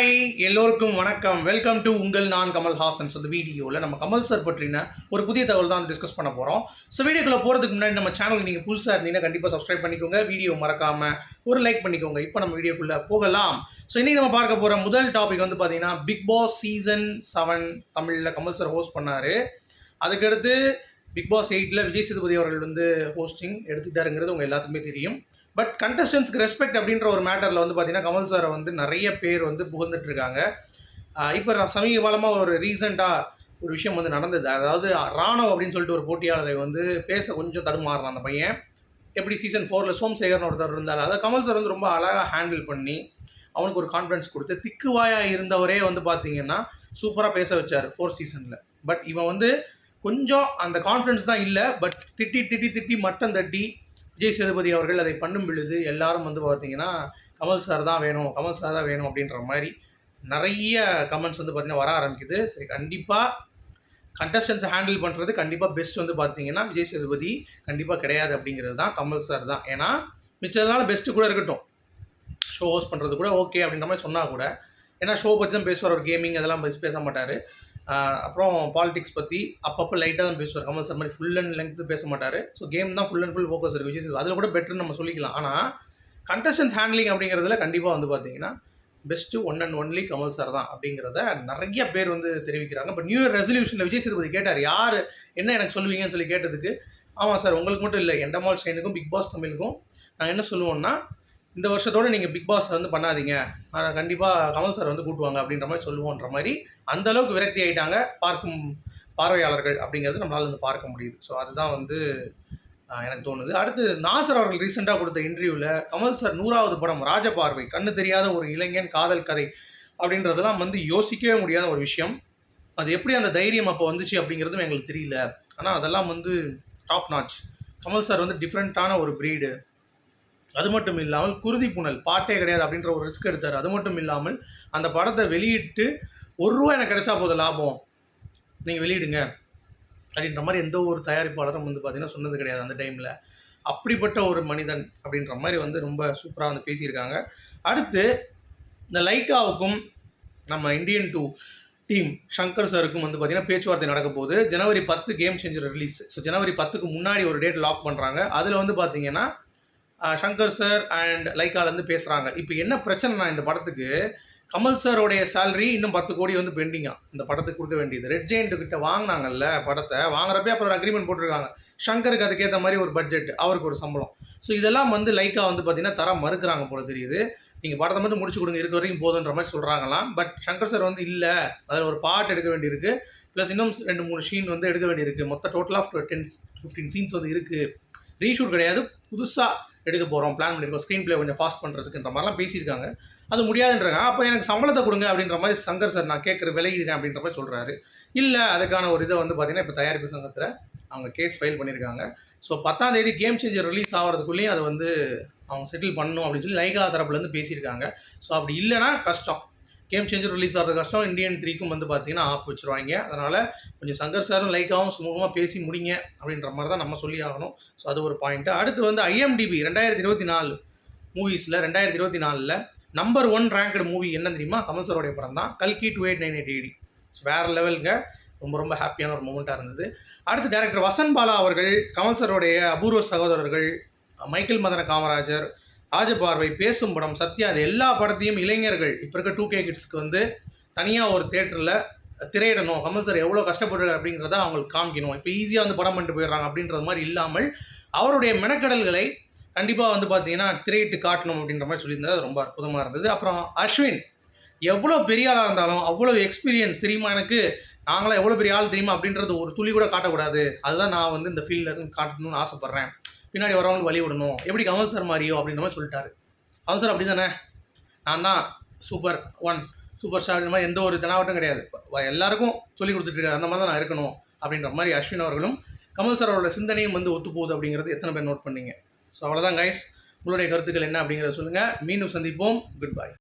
Hi எல்லோருக்கும் வணக்கம். Welcome to உங்கள் நான் கமல் ஹாசன்ஸ் அந்த வீடியோவில் நம்ம கமல் சார் பற்றின ஒரு புதிய தகவல் தான் டிஸ்கஸ் பண்ண போகிறோம் ஸோ வீடியோக்குள்ளே போகிறதுக்கு முன்னாடி நம்ம சேனல் நீங்கள் புதுசாக இருந்தீங்கன்னா கண்டிப்பாக சப்ஸ்கிரைப் பண்ணிக்கோங்க. வீடியோ மறக்காமல் ஒரு லைக் பண்ணிக்கோங்க. இப்போ நம்ம வீடியோக்குள்ளே போகலாம். ஸோ இன்றைக்கி நம்ம பார்க்க போகிற முதல் டாபிக் வந்து பார்த்தீங்கன்னா பிக் பாஸ் சீசன் செவன் தமிழில் கமல் சார் ஹோஸ்ட் பண்ணார். அதுக்கடுத்து பிக் பாஸ் எயிட்டில் விஜய் சேதுபதி அவர்கள் வந்து ஹோஸ்டிங் எடுத்துக்கிட்டாருங்கிறது உங்கள் எல்லாத்துக்குமே தெரியும். பட் கண்டஸ்டன்ஸ்க்கு ரெஸ்பெக்ட் அப்படின்ற ஒரு மேட்டரில் வந்து பார்த்தீங்கன்னா கமல் சாரை வந்து நிறைய பேர் வந்து புகழ்ந்துட்டுருக்காங்க. இப்போ சமீப காலமாக ஒரு ரீசெண்டாக ஒரு விஷயம் வந்து நடந்தது. அதாவது ராணவ் அப்படின்னு சொல்லிட்டு ஒரு போட்டியாளரை வந்து பேச கொஞ்சம் தடுமாறுறான் அந்த பையன். எப்படி சீசன் ஃபோரில் சோம்சேகர்னு ஒருத்தர் இருந்தார். அதை கமல் சார் வந்து ரொம்ப அழகாக ஹேண்டில் பண்ணி அவனுக்கு ஒரு கான்ஃபிடன்ஸ் கொடுத்து திக்குவாயாக இருந்தவரே வந்து பார்த்தீங்கன்னா சூப்பராக பேச வச்சார் ஃபோர்த் சீசனில் பட் இவன் வந்து கொஞ்சம் அந்த கான்ஃபிடன்ஸ் தான் இல்லை. பட் திட்டி திட்டி திட்டி மட்டம் தட்டி விஜய் சேதுபதி அவர்கள் அதை பண்ணும் பொழுது எல்லாரும் வந்து பார்த்தீங்கன்னா கமல் சார் தான் வேணும் கமல் சார் தான் வேணும் அப்படின்ற மாதிரி நிறைய கமெண்ட்ஸ் வந்து பார்த்தீங்கன்னா வர ஆரம்பிக்குது. சரி கண்டிப்பாக கண்டஸ்டன்ஸை ஹேண்டில் பண்ணுறது கண்டிப்பாக பெஸ்ட் வந்து பார்த்தீங்கன்னா விஜய் சேதுபதி கண்டிப்பாக கிடையாது அப்படிங்கிறது தான் கமல் சார் தான். ஏன்னா மிச்சதுனால பெஸ்ட்டு கூட இருக்கட்டும். ஷோ ஹோஸ்ட் பண்ணுறது கூட ஓகே அப்படின்ற மாதிரி சொன்னால் கூட. ஏன்னா ஷோ பற்றி தான் பேசுவார் ஒரு கேமிங் அதெல்லாம் பேச பேச மாட்டார். அப்புறம் பாலிடிக்ஸ் பற்றி அப்பப்போ லைட்டாக தான் பேசுவார். கமல் சார் மாதிரி ஃபுல் அண்ட் லெங்க்த்து பேச மாட்டார். ஸோ கேம் தான் ஃபுல் அண்ட் ஃபுல் ஃபோக்கஸ் இருக்குது விஜய் அதில் கூட பெட்டர்னு நம்ம சொல்லிக்கலாம். ஆனால் கண்டஸ்டன்ஸ் ஹேண்ட்லிங் அப்படிங்கிறதுல கண்டிப்பாக வந்து பார்த்தீங்கன்னா best one and only Kamal sir தான் அப்படிங்கிறத நிறைய பேர் வந்து தெரிவிக்கிறாங்க. இப்போ நியூ இயர் ரெசல்யூஷனில் விஜய் சேதுபதி கேட்டார் யார்? என்ன எனக்கு சொல்லுவீங்கன்னு சொல்லி கேட்டதுக்கு ஆமாம் சார் உங்களுக்கு மட்டும் இல்லை எண்டமால் ஷைனுக்கும் பிக் பாஸ் தமிழுக்கும் நான் என்ன சொல்லுவோன்னா இந்த வருஷத்தோடு நீங்கள் பிக் பாஸ் வந்து பண்ணாதீங்க. ஆனால் கண்டிப்பாக கமல் சார் வந்து கூட்டுவாங்க அப்படின்ற மாதிரி சொல்லுவோன்ற மாதிரி அந்தளவுக்கு விரக்தி ஆகிட்டாங்க பார்க்கும் பார்வையாளர்கள் அப்படிங்கிறது நம்மளால் வந்து பார்க்க முடியுது. ஸோ அதுதான் வந்து எனக்கு தோணுது. அடுத்து நாசர் அவர்கள் ரீசெண்டாக கொடுத்த இன்டர்வியூவில் கமல் சார் நூறாவது படம் ராஜபார்வை கண்ணு தெரியாத ஒரு இளைஞன் காதல் கதை அப்படின்றதெல்லாம் வந்து யோசிக்கவே முடியாத ஒரு விஷயம். அது எப்படி அந்த தைரியம் அப்போ வந்துச்சு அப்படிங்கிறதும் எங்களுக்கு தெரியல. ஆனால் அதெல்லாம் வந்து டாப் நாச் கமல் சார் வந்து டிஃப்ரெண்ட்டான ஒரு ப்ரீடு அது மட்டும் இல்லாமல் குருதி புனல் பாட்டே கிடையாது அப்படின்ற ஒரு ரிஸ்க் எடுத்தார். அது மட்டும் இல்லாமல் அந்த படத்தை வெளியிட்டு ஒரு ரூபா எனக்கு கிடைச்சா போதும் லாபம். நீங்கள் வெளியிடுங்க. அப்படின்ற மாதிரி எந்த ஒரு தயாரிப்பாளரும் வந்து பார்த்திங்கன்னா சொன்னது கிடையாது அந்த டைமில் அப்படிப்பட்ட ஒரு மனிதன் அப்படின்ற மாதிரி வந்து ரொம்ப சூப்பராக வந்து பேசியிருக்காங்க. அடுத்து இந்த லைக்காவுக்கும் நம்ம இந்தியன் டூ டீம் ஷங்கர் சாருக்கும் வந்து பார்த்திங்கன்னா பேச்சுவார்த்தை நடக்க போகுது. ஜனவரி பத்து கேம் சேஞ்சர் ரிலீஸ் ஸோ ஜனவரி பத்துக்கு முன்னாடி ஒரு டேட் லாக் பண்ணுறாங்க அதில் வந்து பார்த்திங்கன்னா சங்கர் சார் அண்ட் லைக்காலேருந்து பேசுகிறாங்க இப்போ என்ன பிரச்சனைனா இந்த படத்துக்கு கமல் சாரோடைய சேலரி இன்னும் பத்து கோடி வந்து பெண்டிங்காக இந்த படத்துக்கு கொடுக்க வேண்டியது. ரெட் ஜெயிண்ட் கிட்ட வாங்கினாங்கல்ல படத்தை வாங்குறப்பே அப்புறம் அக்ரிமெண்ட் போட்டிருக்காங்க. ஷங்கருக்கு அதுக்கேற்ற மாதிரி ஒரு பட்ஜெட் அவருக்கு ஒரு சம்பளம். ஸோ இதெல்லாம் வந்து லைக்கா வந்து பார்த்தீங்கன்னா தர மறுக்கிறாங்க போல தெரியுது. நீங்கள் படத்தை மட்டும் முடிச்சு கொடுங்க இருக்க வரைக்கும் போதுன்ற மாதிரி சொல்கிறாங்களாம் பட் சங்கர் சார் வந்து இல்லை. அதில் ஒரு பாட்டு எடுக்க வேண்டியிருக்கு. ப்ளஸ் இன்னும் ரெண்டு மூணு ஷீன் வந்து எடுக்க வேண்டியிருக்கு. மொத்த total of ten fifteen scenes வந்து இருக்குது ரீஷூட் கிடையாது. புதுசாக எடுக்க போகிறோம் பிளான் பண்ணியிருக்கோம் ஸ்க்ரீன் ப்ளே கொஞ்சம் ஃபாஸ்ட் பண்ணுறதுக்குன்ற மாதிரிலாம் பேசியிருக்காங்க. அது முடியாதுன்றாங்க அப்போ எனக்கு சம்பளத்தை கொடுங்க அப்படின்ற மாதிரி சங்கர் சார் நான் கேட்குற விலையிடுறேன் அப்படின்ற மாதிரி சொல்கிறாரு இல்லை அதுக்கான ஒரு இதை வந்து பார்த்திங்கன்னா இப்போ தயாரிப்பு சங்கத்தில் அவங்க கேஸ் ஃபைல் பண்ணியிருக்காங்க. ஸோ பத்தாம் தேதி கேம் சேஞ்சர் ரிலீஸ் ஆகிறதுக்குள்ளேயும் அதை வந்து அவங்க செட்டில் பண்ணணும் அப்படின்னு சொல்லி லைகா தரப்புலேருந்து பேசியிருக்காங்க. ஸோ அப்படி இல்லைனா கஷ்டம். கேம் சேஞ்சர் ரிலீஸ் ஆகிறது கஷ்டம் இந்தியன் த்ரீக்கும் வந்து பார்த்தீங்கன்னா ஆப் வச்சுருவாங்க. அதனால் கொஞ்சம் சங்கர் சாரும் லைக்காகவும் சுமூகமாக பேசி முடிங்க அப்படின்ற மாதிரி தான் நம்ம சொல்லி ஆகணும். ஸோ அது ஒரு பாயிண்ட்டு அடுத்து வந்து ஐஎம்டிபி ரெண்டாயிரத்தி இருபத்தி நாலு மூவிஸில் ரெண்டாயிரத்தி இருபத்தி நாலில் நம்பர் ஒன் ரேங்க்டு மூவி என்ன தெரியுமா? கமல் சாரோடைய படம் தான் கல்கி two eight nine eight eighty so வேறு லெவலுங்க ரொம்ப ரொம்ப ஹாப்பியான ஒரு மூமெண்ட்டாக இருந்தது. அடுத்து டேரக்டர் வசன் பாலா அவர்கள் கமல் சாரோடைய அபூர்வ சகோதரர்கள் மைக்கேல் மதன காமராஜர் ராஜபார்வை பேசும் படம் சத்யா அது எல்லா படத்தையும் இளைஞர்கள் இப்போ இருக்க டூ கே கிட்ஸ்க்கு வந்து தனியாக ஒரு தேட்டரில் திரையிடணும். கமல் சார் எவ்வளோ கஷ்டப்படுறாரு அப்படிங்கிறத அவங்களுக்கு காமிக்கணும். இப்போ ஈஸியாக வந்து படம் பண்ணிட்டு போயிடுறாங்க அப்படின்றது மாதிரி இல்லாமல் அவருடைய மெனக்கடல்களை கண்டிப்பாக வந்து பார்த்தீங்கன்னா திரையிட்டு காட்டணும் அப்படின்ற மாதிரி சொல்லியிருந்தது. அது ரொம்ப அற்புதமாக இருந்தது. அப்புறம் அஸ்வின் எவ்வளோ பெரிய ஆளாக இருந்தாலும் அவ்வளோ எக்ஸ்பீரியன்ஸ் தெரியுமா எனக்கு? நாங்களாம் எவ்வளோ பெரிய ஆள் தெரியுமா அப்படின்றது ஒரு துளி கூட காட்டக்கூடாது. அதுதான் நான் வந்து இந்த ஃபீல்டில் இருந்து காட்டணும்னு ஆசைப்பட்றேன். பின்னாடி வரவங்களுக்கு வழி விடணும். எப்படி கமல் சார் மாதிரியோ அப்படின்ற மாதிரி சொல்லிட்டாரு. கமல் சார் அப்படி தானே நான் தான் சூப்பர் ஒன் சூப்பர் ஸ்டார் இந்த மாதிரி எந்த ஒரு தனாவட்டம் கிடையாது. எல்லாருக்கும் சொல்லி கொடுத்துட்டு அந்த மாதிரி தான் நான் இருக்கணும் அப்படின்ற மாதிரி அஸ்வின் அவர்களும் கமல் சார் அவரோட சிந்தனையும் வந்து ஒத்துப்போகுது அப்படிங்கிறது எத்தனை பேர் நோட் பண்ணீங்க. ஸோ அவ்வளோதான் கைஸ் உங்களுடைய கருத்துக்கள் என்ன அப்படிங்கிறத சொல்லுங்கள் மீண்டும் சந்திப்போம். Good bye